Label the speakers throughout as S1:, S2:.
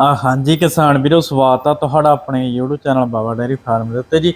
S1: ਆ ਹਾਂਜੀ ਕਿਸਾਨ ਵੀਰੋ ਸਵਾਗਤ ਆ ਤੁਹਾਡਾ ਆਪਣੇ YouTube channel Baba dairy farm ਦੇ ਉੱਤੇ ਜੀ।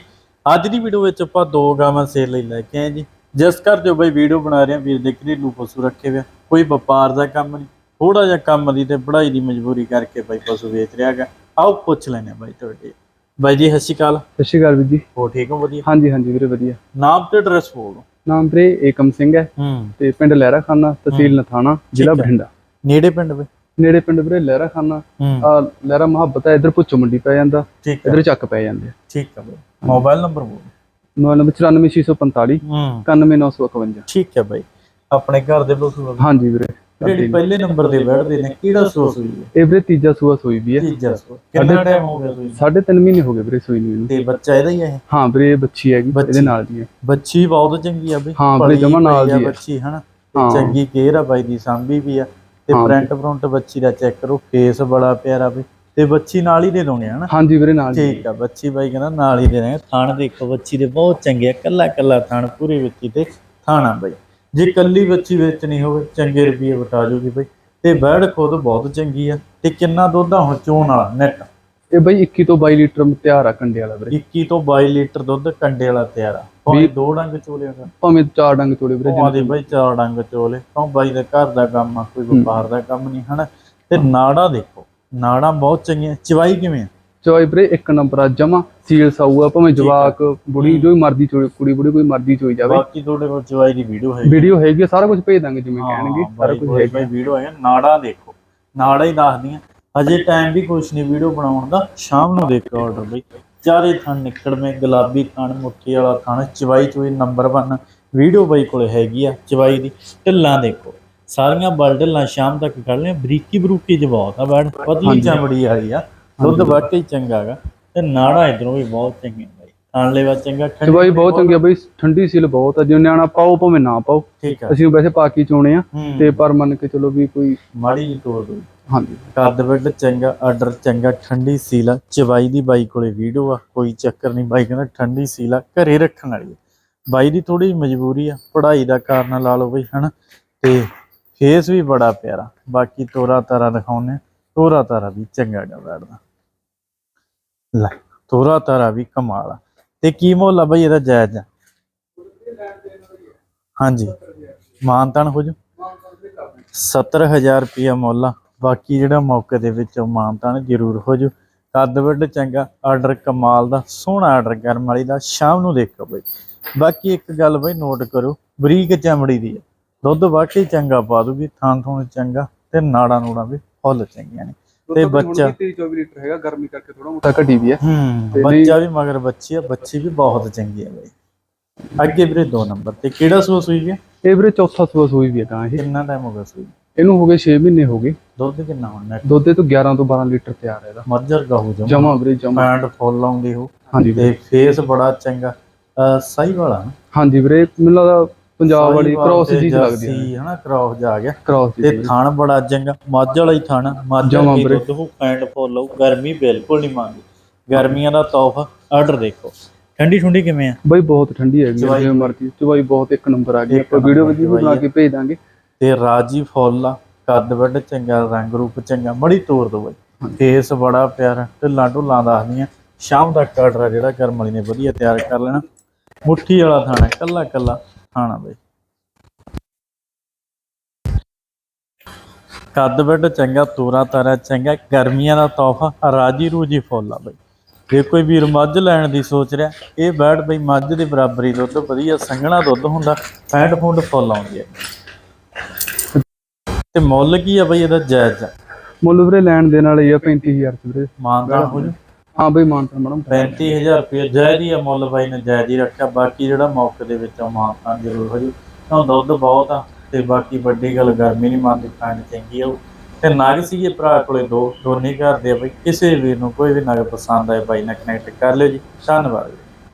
S1: ਅੱਜ ਦੀ ਵੀਡੀਓ ਵਿੱਚ ਆਪਾਂ ਦੋ ਗਾਵਾਂ ਸੇਲ ਲਈ ਲੈ ਕੇ ਆਏ ਜੀ। ਜਿਸ ਕਰ ਜੋ ਬਈ ਵੀਡੀਓ ਬਣਾ ਰਹੇ ਆ ਵੀਰ ਦੇ ਘਰੇਲੂ ਪਸ਼ੂ ਰੱਖੇ ਹੋਏ ਕੋਈ ਵਪਾਰ ਦਾ ਕੰਮ ਨਹੀਂ ਥੋੜਾ ਜਿਹਾ ਕੰਮ ਦੀ ਤੇ ਪੜ੍ਹਾਈ ਦੀ ਮਜਬੂਰੀ ਕਰਕੇ ਬਈ ਪਸ਼ੂ ਵੇਚ ਰਿਹਾ ਹੈਗਾ। ਆਓ ਪੁੱਛ ਆ ਬਾਈ ਤੁਹਾਡੇ। ਬਾਈ ਜੀ ਸਤਿ ਸ਼੍ਰੀ ਅਕਾਲ।
S2: ਸਤਿ ਸ਼੍ਰੀ ਅਕਾਲ ਵੀਰ ਜੀ।
S1: ਹੋ ਠੀਕ ਹੋ ਵਧੀਆ?
S2: ਹਾਂਜੀ ਹਾਂਜੀ ਵੀਰੇ ਵਧੀਆ।
S1: ਨਾਮ ਤੇ ਐਡਰੈਸ ਬੋਲੋ
S2: ਨਾਮ ਵੀਰੇ ਏਕਮ ਸਿੰਘ ਹੈ।
S1: ਹੂੰ।
S2: ਤੇ ਪਿੰਡ ਲਹਿਰਾ ਖਾਨਾ ਤਹਿਸੀਲ ਨਥਾਣਾ ਜ਼ਿਲ੍ਹਾ। ਬਠਿੰਡਾ।
S1: ਨੇੜੇ ਪਿੰਡ ਬਈ?
S2: ਨੇੜੇ ਪਿੰਡ ਵੀਰੇ ਲਹਿਰਾ ਖਾਨਾ। ਆ ਲਹਿਰਾ ਮੁਹੱਬਤ ਹੈ ਇਧਰ ਪੁੱਛੋ ਮੰਡੀ ਪੈ ਜਾਂਦਾ ਇਧਰ ਚੱਕ ਪੈ ਜਾਂਦੇ
S1: ਠੀਕ ਹੈ ਬਈ। ਮੋਬਾਈਲ ਨੰਬਰ ਬੋਲੋ।
S2: ਮੋਬਾਈਲ ਨੰਬਰ 94645
S1: ਹੂੰ।
S2: 91951
S1: ਠੀਕ ਹੈ ਬਾਈ। ਆਪਣੇ ਘਰ ਦੇ ਆ
S2: ਹਾਂਜੀ ਵੀਰੇ।
S1: ਜਿਹੜੀ ਪਹਿਲੇ ਨੰਬਰ ਤੇ ਬੈਠਦੇ ਨੇ ਕਿਹੜਾ ਸੋਸ ਹੋਈ ਹੈ
S2: ਇਹ ਵੀਰੇ ਤੀਜਾ ਸੂਆ ਸੋਈ ਵੀ ਹੈ
S1: ਤੀਜਾ ਸੋਸ ਕਿੰਨਾ ਟਾਈਮ ਹੋ ਗਿਆ ਸੂਈ?
S2: ਸਾਢੇ ਤਿੰਨ ਮਹੀਨੇ ਹੋ ਗਏ ਵੀਰੇ ਸੋਈ ਨੂੰ
S1: ਤੇ ਬੱਚਾ ਇਹਦਾ ਹੀ ਹੈ ਇਹ?
S2: ਹਾਂ ਵੀਰੇ ਇਹ ਬੱਚੀ ਹੈਗੀ। ਇਹਦੇ ਨਾਲ ਦੀ ਹੈ
S1: ਬੱਚੀ ਬਹੁਤ ਚੰਗੀ ਆ ਬਈ।
S2: ਹਾਂ, ਜਮਾਂ ਨਾਲ ਦੀ ਹੈ।
S1: ਬੱਚੀ ਹਨਾ। ਚੰਗੀ ਕੇਅਰ ਆ ਬਾਈ ਦੀ ਸਾਂਭੀ ਵੀ ਆ। ਤੇ
S2: ਹਾਂ।
S1: ਫਰੰਟ ਫਰੰਟ ਬੱਚੀ ਦਾ ਚੈੱਕ ਕਰੋ ਫੇਸ ਬੜਾ ਪਿਆਰਾ ਬਈ ਤੇ ਬੱਚੀ ਨਾਲ ਹੀ ਦੇ ਦੋਗੇ ਹਨਾ?
S2: ਹਾਂਜੀ ਵੀਰੇ ਨਾਲ ਹੈ।
S1: ਠੀਕ ਆ ਬੱਚੀ ਬਾਈ ਕਹਿੰਦਾ ਨਾਲ ਹੀ ਦੇ ਦਾਂਗੇ। ਥਾਣ ਦੇਖੋ ਬੱਚੀ ਦੇ ਬਹੁਤ ਚੰਗੇ ਆ ਕੱਲਾ ਕੱਲਾ ਥਾਣ ਪੂਰੀ ਬੱਚੀ ਤੇ ਥਾਣਾ ਬਾਈ। ਜੇ ਕੱਲੀ ਬੱਚੀ ਵੇਚਣੀ ਹੋਵੇ ਚੰਗੇ ਰੁਪਏ ਵਟਾ ਜੂਗੀ ਬਈ। ਤੇ ਬੈੜ ਖੁਦ ਬਹੁਤ ਚੰਗੀ ਆ ਤੇ ਕਿੰਨਾ ਦੁੱਧ ਆ ਹੁਣ ਚੋਣ ਵਾਲਾ ਨੈਟ
S2: ਇਹ ਬਾਈ 21 ਤੋਂ 22 ਲੀਟਰ ਤਿਆਰ ਆ ਕੰਡੇ ਵਾਲਾ ਵੀਰੇ।
S1: 21 ਤੋਂ 22 ਲੀਟਰ ਦੁੱਧ ਕੰਡੇ ਵਾਲਾ ਤਿਆਰ ਆ। ਭਾਵੇਂ ਦੋ ਡੰਗ ਚੋਲੇ ਦਾ
S2: ਭਾਵੇਂ ਚਾਰ ਡੰਗ ਤੋੜੇ ਵੀਰੇ
S1: ਭਾਵੇਂ ਬਾਈ ਚਾਰ ਡੰਗ ਚੋਲੇ। ਕਿਉਂ ਬਾਈ ਦੇ ਘਰ ਦਾ ਕੰਮ ਆ ਕੋਈ ਵਪਾਰ ਦਾ ਕੰਮ ਨਹੀਂ ਹਨਾ? ਤੇ ਨਾੜਾ ਦੇਖੋ। ਨਾੜਾ ਬਹੁਤ ਚੰਗੀਆਂ। ਚਵਾਈ ਕਿਵੇਂ ਆ?
S2: ਚੋਈ ਵੀਰੇ ਇੱਕ ਨੰਬਰ ਆ ਜਮਾ ਸੀਲ ਸਾਊ ਆ ਭਾਵੇਂ ਜਵਾਕ ਬੁੜੀ ਜੋ ਮਰਦੀ ਚੋਈ ਕੁੜੀ ਬੁੜੀ ਕੋਈ ਮਰਦੀ ਚੋਈ ਜਾਵੇ।
S1: ਬਾਕੀ ਤੁਹਾਡੇ ਕੋਲ ਚਵਾਈ ਦੀ ਵੀਡੀਓ ਹੈ
S2: ਵੀਡੀਓ ਹੈਗੀ ਸਾਰਾ ਕੁਝ ਭੇਜ ਦਾਂਗੇ ਜਿਵੇਂ ਕਹਿਣਗੇ ਸਾਰਾ ਕੁਝ ਹੈਗਾ
S1: ਵੀਡੀਓ ਹੈ ਨਾੜਾ ਦੇਖੋ। ਨਾੜਾ ਹੀ ਦੱਸਦੀਆਂ। ਅਜੇ ਟਾਈਮ ਵੀ ਕੁਛ ਨਹੀਂ ਵੀਡੀਓ ਬਣਾਉਣ ਦਾ ਸ਼ਾਮ ਨੂੰ ਦੇਖੋ ਆਰਡਰ ਬਈ। ਚਾਰੇ ਥਣ ਨਿਕੜਵੇਂ ਗੁਲਾਬੀ ਥਣ ਮੁੱਠੀ ਵਾਲਾ ਥਣ ਚਵਾਈ ਚੋਈ ਨੰਬਰ 1 ਵੀਡੀਓ ਬਾਈ ਕੋਲੇ ਹੈਗੀ ਆ ਚਵਾਈ ਦੀ। ਢਿੱਲਾਂ ਦੇਖੋ। ਸਾਰੀਆਂ ਬਲ ਢਿੱਲਾਂ ਸ਼ਾਮ ਤੱਕ ਕੱਢ ਲਿਆ ਬਰੀਕੀ ਬਰੂਕੀ ਬਹੁਤ ਆ ਬੈਡ ਪਤਲੀ ਚਮੜੀ ਵਾਲੀ ਆ। ਦੁੱਧ ਵਾਕਈ ਚੰਗਾ ਗਾ। ਤੇ ਨਾੜਾ ਇਧਰੋਂ ਵੀ ਬਹੁਤ ਚੰਗੇ ਬਾਈ। ਥਣ ਲੈਵਾ ਚੰਗਾ ਠੰਡੀ
S2: ਚਵਾਈ ਬਹੁਤ ਚੰਗੀ ਆ ਬਈ। ਠੰਡੀ ਸੀਲ ਬਹੁਤ ਆ। ਜੇ ਨਿਆਣਾ ਪਾਓ ਭਾਵੇਂ ਨਾ ਪਾਓ। ਅਸੀਂ ਵੈਸੇ ਪਾ ਕੇ ਚੋਣੇ ਆ। ਤੇ ਪਰ ਮੰਨ ਕੇ ਚਲੋ ਵੀ ਕੋਈ
S1: ਮਾੜੀ ਜਿਹੀ ਤੋੜ ਦੋ।
S2: ਹਾਂਜੀ।
S1: ਕੱਦ ਵੱਡ ਚੰਗਾ, ਆਰਡਰ ਚੰਗਾ, ਠੰਡੀ ਸੀਲਾ ਆ। ਚਵਾਈ ਦੀ ਬਾਈ ਕੋਲੇ ਵੀਡੀਓ ਆ, ਕੋਈ ਚੱਕਰ ਨਹੀਂ। ਬਾਈ ਕਹਿੰਦਾ ਠੰਡੀ ਸੀਲਾ ਘਰੇ ਰੱਖਣ ਵਾਲੀ ਆ। ਬਾਈ ਦੀ ਥੋੜੀ ਮਜਬੂਰੀ ਆ, ਪੜ੍ਹਾਈ ਦਾ ਕਾਰਨ ਲਾ ਲਓ ਬਈ, ਹਨਾ। ਤੇ ਫੇਸ ਵੀ ਬੜਾ ਪਿਆਰਾ। ਬਾਕੀ ਤੋਰਾ ਤਾਰਾ ਦਿਖਾਉਨੇ ਤੋਰਾ ਤਾਰਾ ਵੀ ਚੰਗਾ ਗਾ ਬੈਠਦਾ। ਲੈ, ਤੋਰਾ ਤਾਰਾ ਵੀ ਕਮਾਲ ਆ। ਤੇ ਕੀ ਮੁੱਲ ਆ ਬਈ ਇਹਦਾ ਜਾਇਜ਼? ਆ ਹਾਂਜੀ। ਮਾਨਤਾਨ ਹੋ ਜੂ। 70000 ਰੁਪਇਆ ਮੁੱਲ ਆ। ਬਾਕੀ ਜਿਹੜਾ ਮੌਕੇ ਦੇ ਵਿੱਚ ਮਾਨਤਾਨ ਜ਼ਰੂਰ ਹੋ ਜੂ ਕੱਦ ਵੱਡ ਚੰਗਾ ਆਰਡਰ ਕਮਾਲ ਦਾ ਸੋਹਣਾ ਆਰਡਰ ਕਰਨ ਵਾਲੀ ਦਾ ਸ਼ਾਮ ਨੂੰ ਦੇਖੋ ਬਈ। ਬਾਕੀ ਇੱਕ ਗੱਲ ਬਈ ਨੋਟ ਕਰੋ ਬਰੀਕ ਚਮੜੀ ਦੀ ਹੈ। ਦੁੱਧ ਵਾਕਈ ਚੰਗਾ ਪਾ ਦੂਗੀ ਥਾਂ ਥੋਂ ਚੰਗਾ ਤੇ ਨਾੜਾ ਨੂੜਾ ਵੀ ਫੁੱਲ ਚੰਗੀਆਂ ਨੇ। ਤੇ ਬੱਚਾ
S2: 24 ਲੀਟਰ ਹੈਗਾ ਗਰਮੀ ਕਰਕੇ ਥੋੜਾ ਮੋਟਾ ਘਟੀ ਵੀ ਹੈ।
S1: ਹੂੰ ਬੱਚਾ ਵੀ ਮਗਰ ਬੱਚੀ ਆ ਬੱਚੀ ਵੀ ਬਹੁਤ ਚੰਗੀ ਹੈ ਬਈ। ਅੱਗੇ ਵੀਰੇ ਦੋ ਨੰਬਰ ਤੇ ਕਿਹੜਾ ਸੂਸ ਹੋਈ ਗਿਆ?
S2: ਇਹ ਵੀਰੇ ਚੌਥਾ ਸੂਆ ਸੋਈ ਵੀ ਹੈ ਤਾਂ ਇਹ।
S1: ਕਿੰਨਾ ਟਾਈਮ ਹੋ ਗਿਆ ਸੂਈ?
S2: ਇਹਨੂੰ ਹੋ ਗਏ 6 ਮਹੀਨੇ ਹੋ ਗਏ।
S1: ਦੁੱਧ ਕਿੰਨਾ ਹੁਣ
S2: ਦੁੱਧ ਇਹ ਤੋਂ 11 ਤੋਂ 12 ਲੀਟਰ ਤਿਆਰ ਹੈ ਇਹਦਾ।
S1: ਮੱਝਰ ਗਾਹੂ ਜਮਾ।
S2: ਜਮਾ ਵੀਰੇ ਜਮਾ।
S1: ਪੈਂਟ ਫੁੱਲ ਆਉਂਦੀ ਹੋ।
S2: ਹਾਂਜੀ ਵੀਰੇ।
S1: ਤੇ ਫੇਸ ਬੜਾ ਚੰਗਾ। ਅਹ ਸਹੀ ਵਾਲਾ ਨਾ?
S2: ਹਾਂਜੀ ਵੀਰੇ ਮੈਨੂੰ ਲੱਗਦਾ ਪੰਜਾਬ ਵਾਲੀ
S1: ਸਾਹੀਵਾਲ
S2: ਕ੍ਰਾਸ
S1: ਤੇ
S2: ਜੀ ਲੱਗਦੀ ਹੈ।
S1: ਜਰਸੀ ਹਨਾ ਕ੍ਰਾਸ ਜਾ ਗਿਆ।
S2: ਕ੍ਰਾਸ
S1: ਤੇ
S2: ਜੀ
S1: ਥਣ ਬੜਾ ਚੰਗਾ। ਮੱਝ ਵਾਲਾ ਹੀ ਥਣ ਮੱਝ
S2: ਜਮਾਂ
S1: ਵਾਲੀ
S2: ਵੀਰੇ।
S1: ਦੁੱਧ ਹੋ ਪੈਂਟ ਫੁੱਲ ਆਊ। ਗਰਮੀ ਬਿਲਕੁਲ ਨਹੀਂ ਮੰਗਦੀ ਗਰਮੀਆਂ ਦਾ ਤੋਹਫਾ। ਆਰਡਰ ਦੇਖੋ। ਠੰਡੀ ਠੁੰਡੀ ਕਿਵੇਂ ਆ?
S2: ਬਈ ਬਹੁਤ ਠੰਡੀ ਹੈਗੀ ਹੈ,
S1: ਚਵਾਈ।
S2: ਜਿਵੇਂ ਮਰਜ਼ੀ। ਚਵਾਈ ਬਹੁਤ ਇੱਕ ਨੰਬਰ ਆ ਗਈ।
S1: ਇੱਕ
S2: ਆਪਾਂ ਵੀਡੀਓ
S1: ਨੰਬਰ
S2: ਵੀ ਬਣਾ ਕੇ ਭੇਜ ਦਾਂਗੇ।
S1: ਤੇ ਰਾਜੀ ਫੁੱਲ ਆ ਕੱਦ ਵੱਡ ਚੰਗਾ ਰੰਗ ਰੂਪ ਚੰਗਾ ਬੜੀ ਤੋਰ ਦੋ ਬਈ। ਫੇਸ ਬੜਾ ਪਿਆਰਾ ਢਿੱਲਾਂ ਢੁੱਲਾਂ ਦੱਸਦੀਆਂ ਸ਼ਾਮ ਦਾ ਆਰਡਰ ਜਿਹੜਾ ਕਰਮ ਵਾਲੀ ਨੇ ਵਧੀਆ ਤਿਆਰ ਕਰ ਲੈਣਾ। ਮੁੱਠੀ ਵਾਲਾ ਥਾਣਾ ਕੱਲਾ ਕੱਲਾ ਥਾਣਾ ਬਈ। ਕੱਦ ਵੱਡ ਚੰਗਾ ਤੋਰਾ ਤਾਰਾ ਚੰਗਾ ਗਰਮੀਆਂ ਦਾ ਤੋਹਫਾ ਰਾਜੀ ਰੂਜੀ ਫੁੱਲ ਆ ਬਈ। ਜੇ ਕੋਈ ਵੀਰ ਮੱਝ ਲੈਣ ਦੀ ਸੋਚ ਰਿਹਾ ਇਹ ਬੈਡ ਬਈ ਮੱਝ ਦੇ ਬਰਾਬਰੀ ਦੁੱਧ ਵਧੀਆ ਸੰਘਣਾ ਦੁੱਧ ਹੁੰਦਾ ਫੈਂਟ ਫੁੰਡ ਫੁੱਲ ਆਉਂਦੀ ਹੈ ਤੇ ਮੁੱਲ ਕੀ ਆ ਬਈ ਇਹਦਾ ਜਾਇਜ਼? ਆ
S2: ਮੁੱਲ ਵੀਰੇ ਲੈਣ ਦੇ ਨਾਲ ਹੀ ਆ 35000 ਚ ਵੀਰੇ।
S1: ਮਾਨਦਾਨ ਹੋ ਜੂ।
S2: ਹਾਂ ਬਈ ਮਾਨਤਾ ਮੈਡਮ।
S1: 35000 ਰੁਪਏ ਜਾਇਜ਼ ਹੀ ਆ ਮੁੱਲ ਬਾਈ ਨੇ ਜਾਇਜ਼ ਹੀ ਰੱਖਿਆ। ਬਾਕੀ ਜਿਹੜਾ ਮੌਕੇ ਦੇ ਵਿੱਚ ਆ ਮਾਨਦਾਨ ਜ਼ਰੂਰ ਹੋ ਜੂ। ਤਾਂ ਦੁੱਧ ਬਹੁਤ ਆ ਤੇ ਬਾਕੀ ਵੱਡੀ ਗੱਲ ਗਰਮੀ ਨਹੀਂ ਮੰਨਦੀ ਖਾਣ ਚੰਗੀ ਆ। ਤੇ ਨਗ ਸੀਗੇ ਭਰਾ ਕੋਲੇ ਦੋ ਦੋਨੇ ਘਰ ਦੇ ਬਈ। ਕਿਸੇ ਵੀਰ ਨੂੰ ਕੋਈ ਵੀ ਨਗ ਪਸੰਦ ਆਏ ਬਾਈ ਨਾਲ ਕਨੈਕਟ ਕਰ ਲਿਓ ਜੀ। ਧੰਨਵਾਦ।